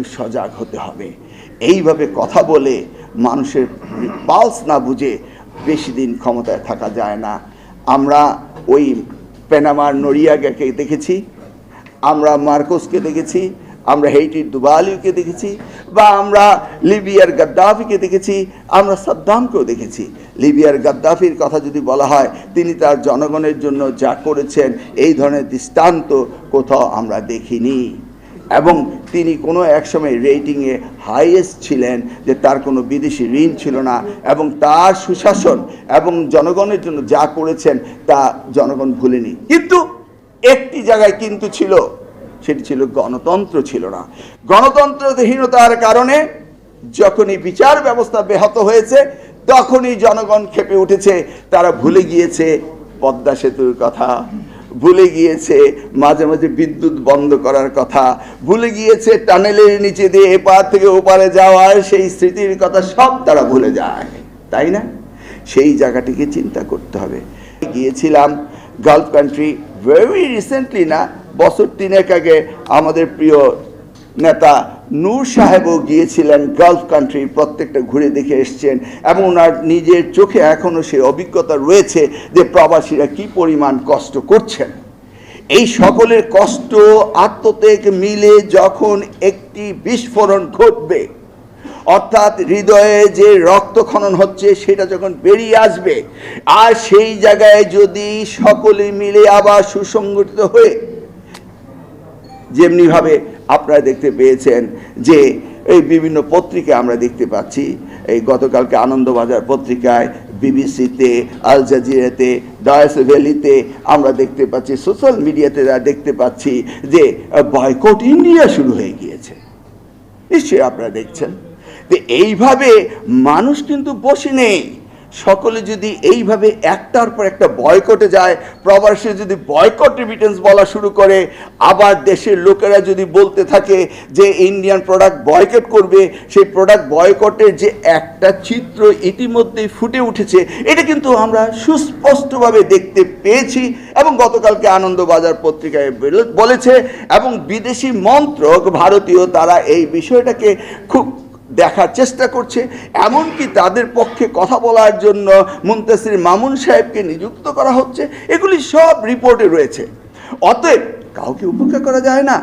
একটু সজাগ হতে হবে। এইভাবে কথা বলে মানুষের পালস না বুঝে বেশি দিন ক্ষমতায় থাকা যায় না। আমরা ওই পেনামার নড়িয়াগাকে দেখেছি, আমরা মার্কোসকে দেখেছি, আমরা হেইটির দুবালিউকে দেখেছি, বা আমরা লিবিয়ার গাদ্দাফিকে দেখেছি, আমরা সাদ্দামকেও দেখেছি। লিবিয়ার গাদ্দাফির কথা যদি বলা হয়, তিনি তার জনগণের জন্য যা করেছেন, এই ধরনের দৃষ্টান্ত কোথাও আমরা দেখিনি। এবং তিনি কোনো এক সময় রেটিংয়ে হাইয়েস্ট ছিলেন যে তার কোনো বিদেশি ঋণ ছিল না এবং তার সুশাসন এবং জনগণের জন্য যা করেছেন তা জনগণ ভুলেনি। কিন্তু একটি জায়গায় কিন্তু ছিল, সেটি ছিল গণতন্ত্র ছিল না। গণতন্ত্রহীনতার কারণে যখনই বিচার ব্যবস্থা ব্যাহত হয়েছে, তখনই জনগণ খেপে উঠেছে, তারা ভুলে গিয়েছে পদ্মা সেতুর কথা। ভুলে গিয়েছে মাঝে মাঝে বিদ্যুৎ বন্ধ করার কথা। ভুলে গিয়েছে টানেলের নিচে দিয়ে এপার থেকে ওপারে যাওয়ার সেই স্মৃতির কথা সব তারা ভুলে যায়, তাই না? সেই জায়গাটিকে চিন্তা করতে হবে। গিয়েছিলাম গালফ কান্ট্রি ভেরি রিসেন্টলি না, বছর তিনেক আগে আমাদের প্রিয় নেতা নূর সাহেবও গিয়েছিলেন গালফ কান্ট্রি প্রত্যেকটা ঘুরে দেখে এসছেন। এবং ওনার নিজের চোখে এখনও সেই অভিজ্ঞতা রয়েছে যে প্রবাসীরা কি পরিমাণ কষ্ট করছেন। এই সকলের কষ্ট, আত্মত্যাগ মিলে যখন একটি বিস্ফোরণ ঘটবে, অর্থাৎ হৃদয়ে যে রক্তক্ষরণ হচ্ছে সেটা যখন বেরিয়ে আসবে, আর সেই জায়গায় যদি সকলে মিলে আবার সুসংগঠিত হয়ে যেমনিভাবে আপনারা দেখতে পেয়েছেন যে এই বিভিন্ন পত্রিকা আমরা দেখতে পাচ্ছি। এই গতকালকে আনন্দবাজার পত্রিকায়, বিবিসিতে, আল জাজিরাতে, ডয়েস ভ্যালিতে আমরা দেখতে পাচ্ছি, সোশ্যাল মিডিয়াতে দেখতে পাচ্ছি যে বয়কট ইন্ডিয়া শুরু হয়ে গিয়েছে। নিশ্চয়ই আপনারা দেখছেন। এইভাবে মানুষ কিন্তু বসে নেই। সকলে যদি এইভাবে একটার পর একটা বয়কটে যায়, প্রবাসী যদি বয়কট রিমিটেন্স বলা শুরু করে, আবার দেশের লোকেরা যদি বলতে থাকে যে ইন্ডিয়ান প্রোডাক্ট বয়কট করবে, সেই প্রোডাক্ট বয়কটের যে একটা চিত্র ইতিমধ্যেই ফুটে উঠেছে, এটা কিন্তু আমরা সুস্পষ্টভাবে দেখতে পেয়েছি এবং গতকালকে আনন্দবাজার পত্রিকায় বলেছে এবং বিদেশি মন্ত্রক ভারতীয় তারা এই বিষয়টাকে খুব দেখার চেষ্টা করছে, এমনকি তাদের পক্ষে কথা বলার জন্য মুন্তাসির মামুন সাহেবকে নিযুক্ত করা হচ্ছে, এগুলি সব রিপোর্টে রয়েছে। অতএব কাউকে উপেক্ষা করা যায় না।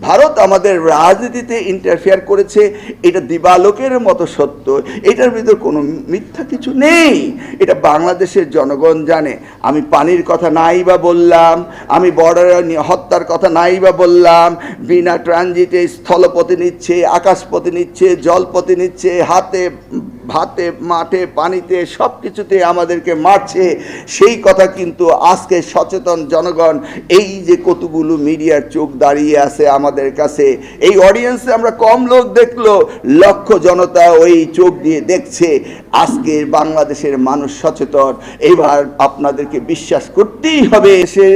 ভারত আমাদের রাজনীতিতে ইন্টারফেয়ার করেছে, এটা দিবালোকের মতো সত্য, এটার ভিতর কোনো মিথ্যা কিছু নেই। এটা বাংলাদেশের জনগণ জানে। আমি পানির কথা নাই বা বললাম, আমি বর্ডার হত্যার কথা নাই বা বললাম, বিনা ট্রানজিটে স্থলপথে নিচ্ছে, আকাশপথে নিচ্ছে, জলপথে নিচ্ছে, হাতে ভাতে, মাঠে, পানিতে সব কিছুতে আমাদেরকে মারছে। সেই কথা কিন্তু আজকে সচেতন জনগণ, এই যে কতগুলো মিডিয়ার চোখ দাঁড়িয়ে আছে আমাদের কাছে, এই অডিয়েন্সে আমরা কম লোক দেখল, লক্ষ জনতা ওই চোখ দিয়ে দেখছে। আজকের বাংলাদেশের মানুষ সচেতন। এবার আপনাদেরকে বিশ্বাস করতেই হবে, সে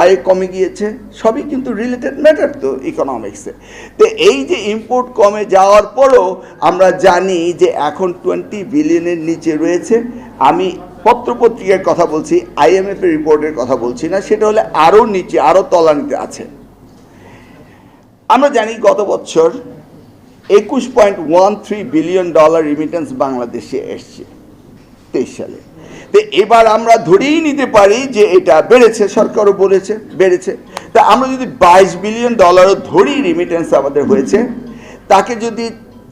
আয় কমে গিয়েছে। সবই কিন্তু রিলেটেড ম্যাটার তো ইকোনমিক্সে তো এই যে ইম্পোর্ট কমে যাওয়ার পরও আমরা জানি যে এখন টোয়েন্টি বিলিয়নের নিচে রয়েছে। আমি পত্রপত্রিকার কথা বলছি আইএমএফ এর রিপোর্টের কথা বলছি না, সেটা হলে আরও নিচে, আরও তলানিতে আছে। আমরা জানি গত বছর একুশ point one three billion dollar remittance বাংলাদেশে এসছে, তেইশ সালে। তো এবার আমরা ধরেই নিতে পারি যে এটা বেড়েছে, সরকারও বলেছে, বেড়েছে। তা আমরা যদি বাইশ বিলিয়ন ডলারও ধরি রিমিটেন্স আমাদের হয়েছে, তাকে যদি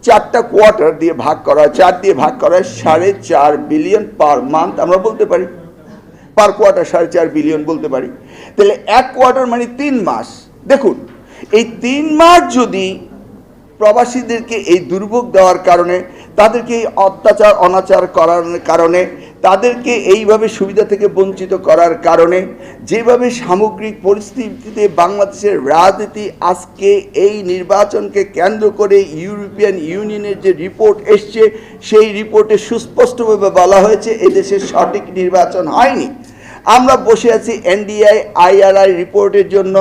চারটা কোয়ার্টার দিয়ে ভাগ করা, চার দিয়ে ভাগ করা সাড়ে চার বিলিয়ন পার মান্থ আমরা বলতে পারি। পার কোয়ার্টার সাড়ে চার বিলিয়ন বলতে পারি। তাহলে এক কোয়ার্টার মানে তিন মাস। দেখুন, এই তিন মাস যদি প্রবাসীদেরকে এই দুর্ভোগ দেওয়ার কারণে, তাদেরকে এই অত্যাচার, অনাচার করার কারণে তাদেরকে এইভাবে সুবিধা থেকে বঞ্চিত করার কারণে যেভাবে সামগ্রিক পরিস্থিতিতে বাংলাদেশের রাজনীতি আজকে এই নির্বাচনকে কেন্দ্র করে ইউরোপিয়ান ইউনিয়নের যে রিপোর্ট এসছে, সেই রিপোর্টে সুস্পষ্টভাবে বলা হয়েছে এদেশে সঠিক নির্বাচন হয়নি। আমরা বসে আছি এনডিআই, আইআরআই রিপোর্টের জন্য।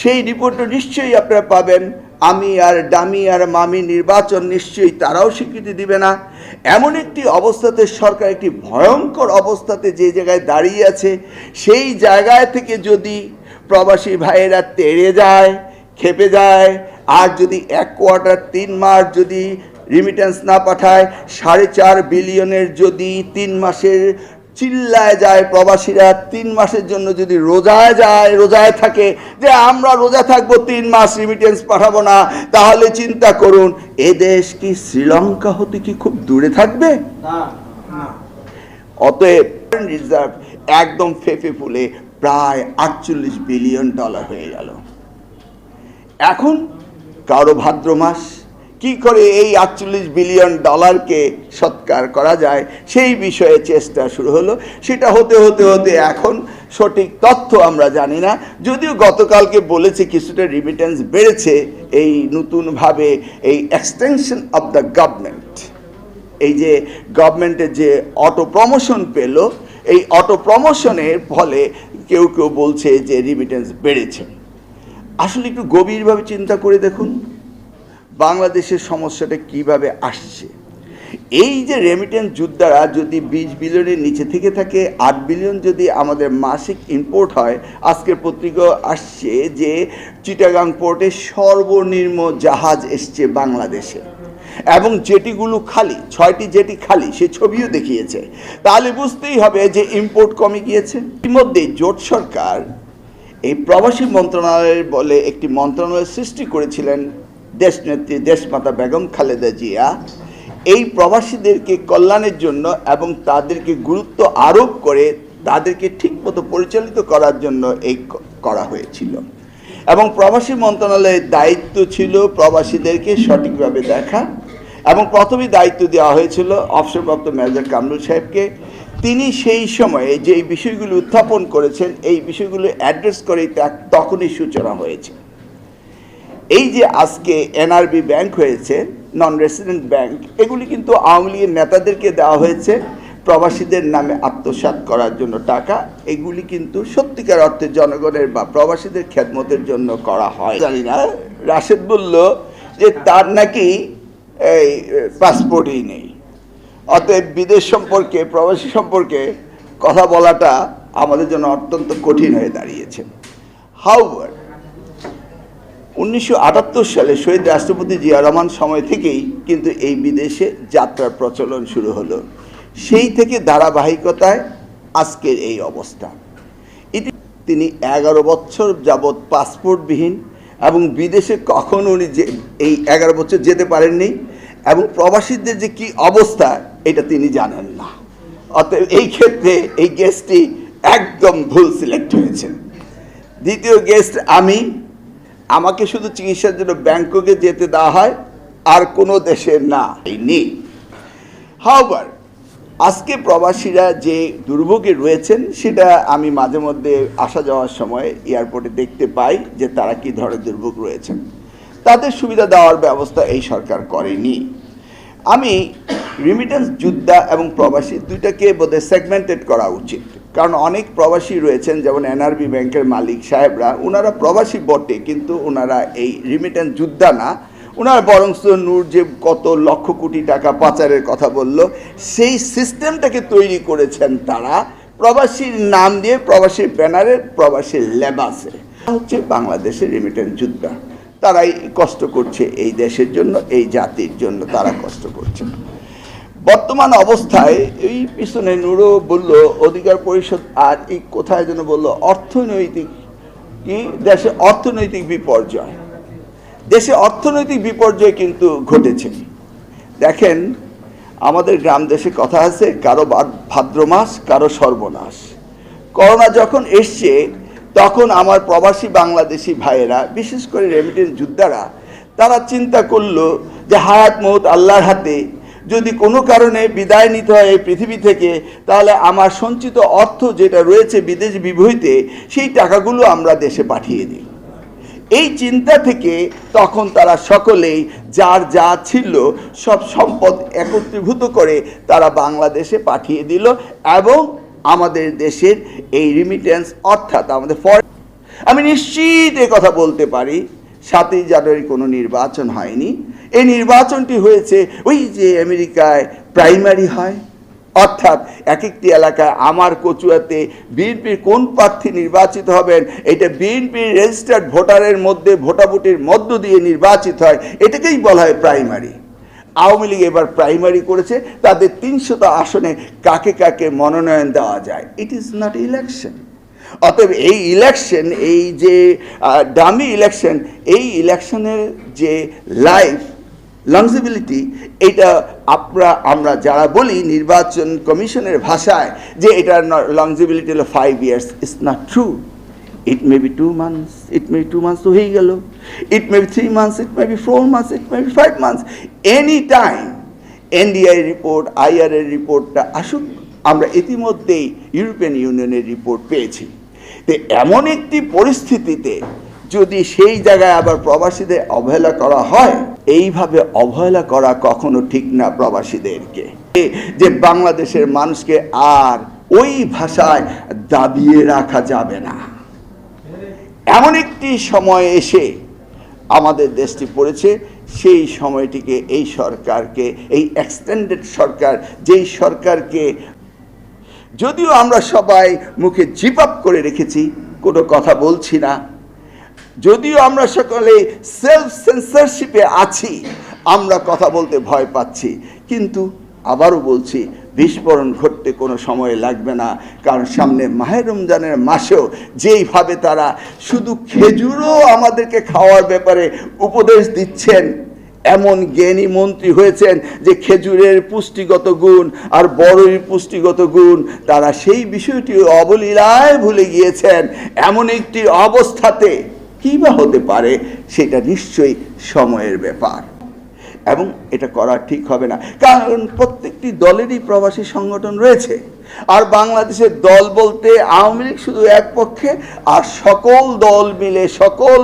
সেই রিপোর্টও নিশ্চয়ই আপনারা পাবেন। আমি আর ডামি আর মামি নির্বাচন নিশ্চয়ই তারাও স্বীকৃতি দিবে না। এমন একটি অবস্থাতে সরকার একটি ভয়ঙ্কর অবস্থাতে যে জায়গায় দাঁড়িয়ে আছে, সেই জায়গায় থেকে যদি প্রবাসী ভাইয়েরা তেড়ে যায় খেপে যায়, আর যদি এক কোয়ার্টার তিন মাস যদি রিমিটেন্স না পাঠায়, সাড়ে চার বিলিয়নের যদি তিন মাসের চিল্লায় যায় প্রবাসীরা তিন মাসের জন্য যদি রোজায় যায় রোজায় থাকে যে আমরা রোজা থাকব তিন মাস রিমিটেন্স পাঠাবো না তাহলে চিন্তা করুন এ দেশ কি শ্রীলঙ্কা হতে কি খুব দূরে থাকবে? অতএব রিজার্ভ একদম ফেফে ফুলে প্রায় আটচল্লিশ বিলিয়ন ডলার হয়ে গেল। এখন কারও ভাদ্র মাস কি করে এই আটচল্লিশ বিলিয়ন ডলারকে সৎকার করা যায়? সেই বিষয়ে চেষ্টা শুরু হলো। সেটা হতে হতে হতে এখন সঠিক তথ্য আমরা জানি না। যদিও গতকালকে বলেছে কিছুটা রিমিটেন্স বেড়েছে এই নতুনভাবে এই এক্সটেনশন অফ দ্য গভর্নমেন্ট এই যে গভর্নমেন্টের যে অটো প্রমোশন পেল, এই অটো প্রমোশনের ফলে কেউ কেউ বলছে যে রিমিটেন্স বেড়েছে। আসলে একটু গভীরভাবে চিন্তা করে দেখুন। বাংলাদেশের সমস্যাটা কীভাবে আসছে? এই যে রেমিটেন্স যোদ্ধারা যদি বিশ বিলিয়নের নিচে থেকে থাকে, আট বিলিয়ন যদি আমাদের মাসিক ইম্পোর্ট হয়, আজকের পত্রিকা আসছে যে চিটাগাং পোর্টে সর্বনিম্ন জাহাজ এসছে বাংলাদেশে। এবং জেটিগুলো খালি, ছয়টি জেটি খালি, সে ছবিও দেখিয়েছে। তাহলে বুঝতেই হবে যে ইম্পোর্ট কমে গিয়েছে। ইতিমধ্যে জোট সরকার এই প্রবাসী মন্ত্রণালয়ের বলে একটি মন্ত্রণালয় সৃষ্টি করেছিলেন দেশনেত্রী দেশমাতা বেগম খালেদা জিয়া, এই প্রবাসীদেরকে কল্যাণের জন্য এবং তাদেরকে গুরুত্ব আরোপ করে তাদেরকে ঠিকমতো পরিচালিত করার জন্য এই করা হয়েছিল। এবং প্রবাসী মন্ত্রণালয়ের দায়িত্ব ছিল প্রবাসীদেরকে সঠিকভাবে দেখা এবং প্রথমেই দায়িত্ব দেওয়া হয়েছিল অবসরপ্রাপ্ত মেজর কামরুল সাহেবকে। তিনি সেই সময়ে যে বিষয়গুলো উত্থাপন করেছেন, এই বিষয়গুলো অ্যাড্রেস করেই তখনই সূচনা হয়েছে। এই যে আজকে এনআরবি ব্যাংক হয়েছে নন রেসিডেন্ট ব্যাংক এগুলি কিন্তু আওয়ামী লীগের নেতাদেরকে দেওয়া হয়েছে। প্রবাসীদের নামে আত্মসাৎ করার জন্য টাকা, এগুলি কিন্তু সত্যিকার অর্থে জনগণের বা প্রবাসীদের খেদমতের জন্য করা হয়। জানি না, রাশেদ বলল যে তার নাকি এই পাসপোর্টই নেই। অতএব বিদেশ সম্পর্কে, প্রবাসী সম্পর্কে কথা বলাটা আমাদের জন্য অত্যন্ত কঠিন হয়ে দাঁড়িয়েছে। হাউভার উনিশশো আটাত্তর সালে শহীদ রাষ্ট্রপতি জিয়া রহমান সময় থেকেই কিন্তু এই বিদেশে যাত্রার প্রচলন শুরু হলো। সেই থেকে ধারাবাহিকতায় আজকের এই অবস্থা। ইতি তিনি এগারো বছর যাবৎ পাসপোর্টবিহীন এবং বিদেশে কখনো উনি যে এই এগারো বছর যেতে পারেননি এবং প্রবাসীদের যে কি অবস্থা, এটা তিনি জানেন না। অতএব এই ক্ষেত্রে এই গেস্টটি একদম ভুল সিলেক্ট হয়েছে। দ্বিতীয় গেস্ট আমি আমাকে শুধু চিকিৎসার জন্য ব্যাংককে যেতে দেওয়া হয়, আর কোনো দেশে না। নেই হাওবার আজকে প্রবাসীরা যে দুর্ভোগে রয়েছেন, সেটা আমি মাঝে মধ্যে আসা যাওয়ার সময় এয়ারপোর্টে দেখতে পাই যে তারা কি ধরনের দুর্ভোগ রয়েছেন। তাদের সুবিধা দেওয়ার ব্যবস্থা এই সরকার করেনি। আমি রিমিটেন্স যোদ্ধা এবং প্রবাসী দুইটাকে বোধহয় সেগমেন্টেড করা উচিত। কারণ অনেক প্রবাসী রয়েছেন, যেমন এনআরবি ব্যাংকের মালিক সাহেবরা। ওনারা প্রবাসী বটে, কিন্তু ওনারা এই রিমিটেন্স যোদ্ধা না। ওনার বরংস নূর যে কত লক্ষ কোটি টাকা পাচারের কথা বলল, সেই সিস্টেমটাকে তৈরি করেছেন তারা প্রবাসীর নাম দিয়ে, প্রবাসীর ব্যানারে প্রবাসীর লেবাসে। হচ্ছে বাংলাদেশের রিমিটেন্স যোদ্ধা। তারাই কষ্ট করছে এই দেশের জন্য, এই জাতির জন্য তারা কষ্ট করছে। বর্তমান অবস্থায় এই পিছনে নুরো বলল, অধিকার পরিষদ আর এই কোথায় যেন বলল, অর্থনৈতিক, কি? দেশে অর্থনৈতিক বিপর্যয়। দেশে অর্থনৈতিক বিপর্যয় কিন্তু ঘটেছে। দেখেন, আমাদের গ্রাম দেশে কথা আছে, কারও ভাদ্র মাস, কারও সর্বনাশ। করোনা যখন এসছে, তখন আমার প্রবাসী বাংলাদেশি ভাইয়েরা, বিশেষ করে রেমিটেন্স যোদ্ধারা, তারা চিন্তা করল যে হায়াত মৌত আল্লাহর হাতে যদি কোনো কারণে বিদায় নিতে হয় এই পৃথিবী থেকে, তাহলে আমার সঞ্চিত অর্থ যেটা রয়েছে বিদেশ বিভূতিতে, সেই টাকাগুলো আমরা দেশে পাঠিয়ে দিই। এই চিন্তা থেকে তখন তারা সকলেই যার যা ছিল সব সম্পদ একত্রীভূত করে তারা বাংলাদেশে পাঠিয়ে দিল এবং আমাদের দেশের এই রিমিটেন্স অর্থাৎ আমাদের ফর, আমি নিশ্চিত কথা বলতে পারি, সাতই জানুয়ারি কোনো নির্বাচন হয়নি। এই নির্বাচনটি হয়েছে, ওই যে আমেরিকায় প্রাইমারি হয়। অর্থাৎ এক একটি এলাকায় আমার কচুয়াতে বিএনপির কোন প্রার্থী নির্বাচিত হবেন, এটা বিএনপির রেজিস্টার্ড ভোটারের মধ্যে, ভোটাভুটির মধ্য দিয়ে নির্বাচিত হয়, এটাকেই বলা হয় প্রাইমারি। আওয়ামী লীগ এবার প্রাইমারি করেছে, তাদের তিনশত আসনে কাকে কাকে মনোনয়ন দেওয়া যায় ইট ইজ নট ইলেকশন অতএব এই ইলেকশন এই যে ডামি ইলেকশন এই ইলেকশনের যে লাইফ লংজিবিলিটি এটা আমরা আমরা যারা বলি নির্বাচন কমিশনের ভাষায় যে এটার লংজিবিলিটি হলো five years it's not true it may be two months it may be two months তো হয়েই গেল। It may be three months it may be four months it may be five months any time NDI report আইআরের রিপোর্টটা আসুক, আমরা ইতিমধ্যেই European ইউনিয়নের report পেয়েছি। এমন একটি পরিস্থিতিতে যদি সেই জায়গায় আবার প্রবাসীদের অবহেলা করা হয়, এইভাবে অবহেলা করা কখনো ঠিক না প্রবাসীদেরকে। যে বাংলাদেশের মানুষকে আর ওই ভাষায় দাবিয়ে রাখা যাবে না। এমন একটি সময় এসে আমাদের দেশটি পড়েছে, সেই সময়টিকে এই সরকারকে, এই এক্সটেন্ডেড সরকার, যেই সরকারকে যদিও আমরা সবাই মুখে জিপ আপ করে রেখেছি, কোনো কথা বলছি না যদিও আমরা সকলে সেলফ সেন্সারশিপে আছি, আমরা কথা বলতে ভয় পাচ্ছি, কিন্তু আবারও বলছি, বিস্ফোরণ ঘটতে কোনো সময় লাগবে না, কারণ সামনে মাহের রমজানের মাসেও যেইভাবে তারা শুধু খেজুরও আমাদেরকে খাওয়ার ব্যাপারে উপদেশ দিচ্ছেন, এমন জ্ঞানী মন্ত্রী হয়েছেন যে খেজুরের পুষ্টিগত গুণ আর বড়ই পুষ্টিগত গুণ, তারা সেই বিষয়টি অবলীলায় ভুলে গিয়েছেন, এমন একটি অবস্থাতে কী বা হতে পারে, সেটা নিশ্চয়ই সময়ের ব্যাপার। এবং এটা করা ঠিক হবে না। কারণ প্রত্যেকটি দলেরই প্রবাসী সংগঠন রয়েছে। আর বাংলাদেশের দল বলতে আওয়ামী লীগ শুধু এক পক্ষে, আর সকল দল মিলে, সকল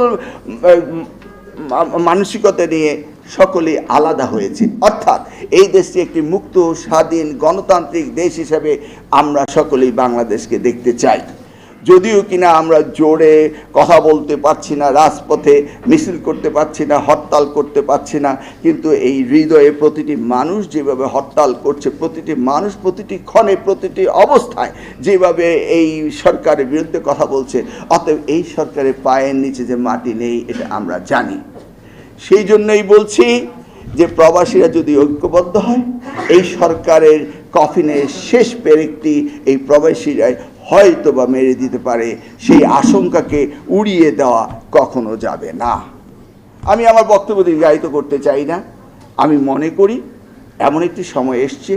মানসিকতা নিয়ে সকলে আলাদা হয়েছে। অর্থাৎ এই দেশটি একটি মুক্ত, স্বাধীন, গণতান্ত্রিক দেশ হিসেবে আমরা সকলেই বাংলাদেশকে দেখতে চাই। যদিও কিনা আমরা জোরে কথা বলতে পারছি না, রাজপথে মিছিল করতে পারছি না, হরতাল করতে পারছি না, কিন্তু এই হৃদয়ে প্রতিটি মানুষ যেভাবে হরতাল করছে, প্রতিটি মানুষ প্রতিটি ক্ষণে, প্রতিটি অবস্থায় যেভাবে এই সরকারের বিরুদ্ধে কথা বলছে, অতএব এই সরকারের পায়ের নিচে যে মাটি নেই, এটা আমরা জানি। সেই জন্যই বলছি যে প্রবাসীরা যদি ঐক্যবদ্ধ হয়, এই সরকারের কফিনের শেষ পেরেকটি এই প্রবাসীরাই হয়তো বা মেরে দিতে পারে, সেই আশঙ্কাকে উড়িয়ে দেওয়া কখনো যাবে না। আমি আমার বক্তব্য দীর্ঘায়িত করতে চাই না। আমি মনে করি এমন একটি সময় এসছে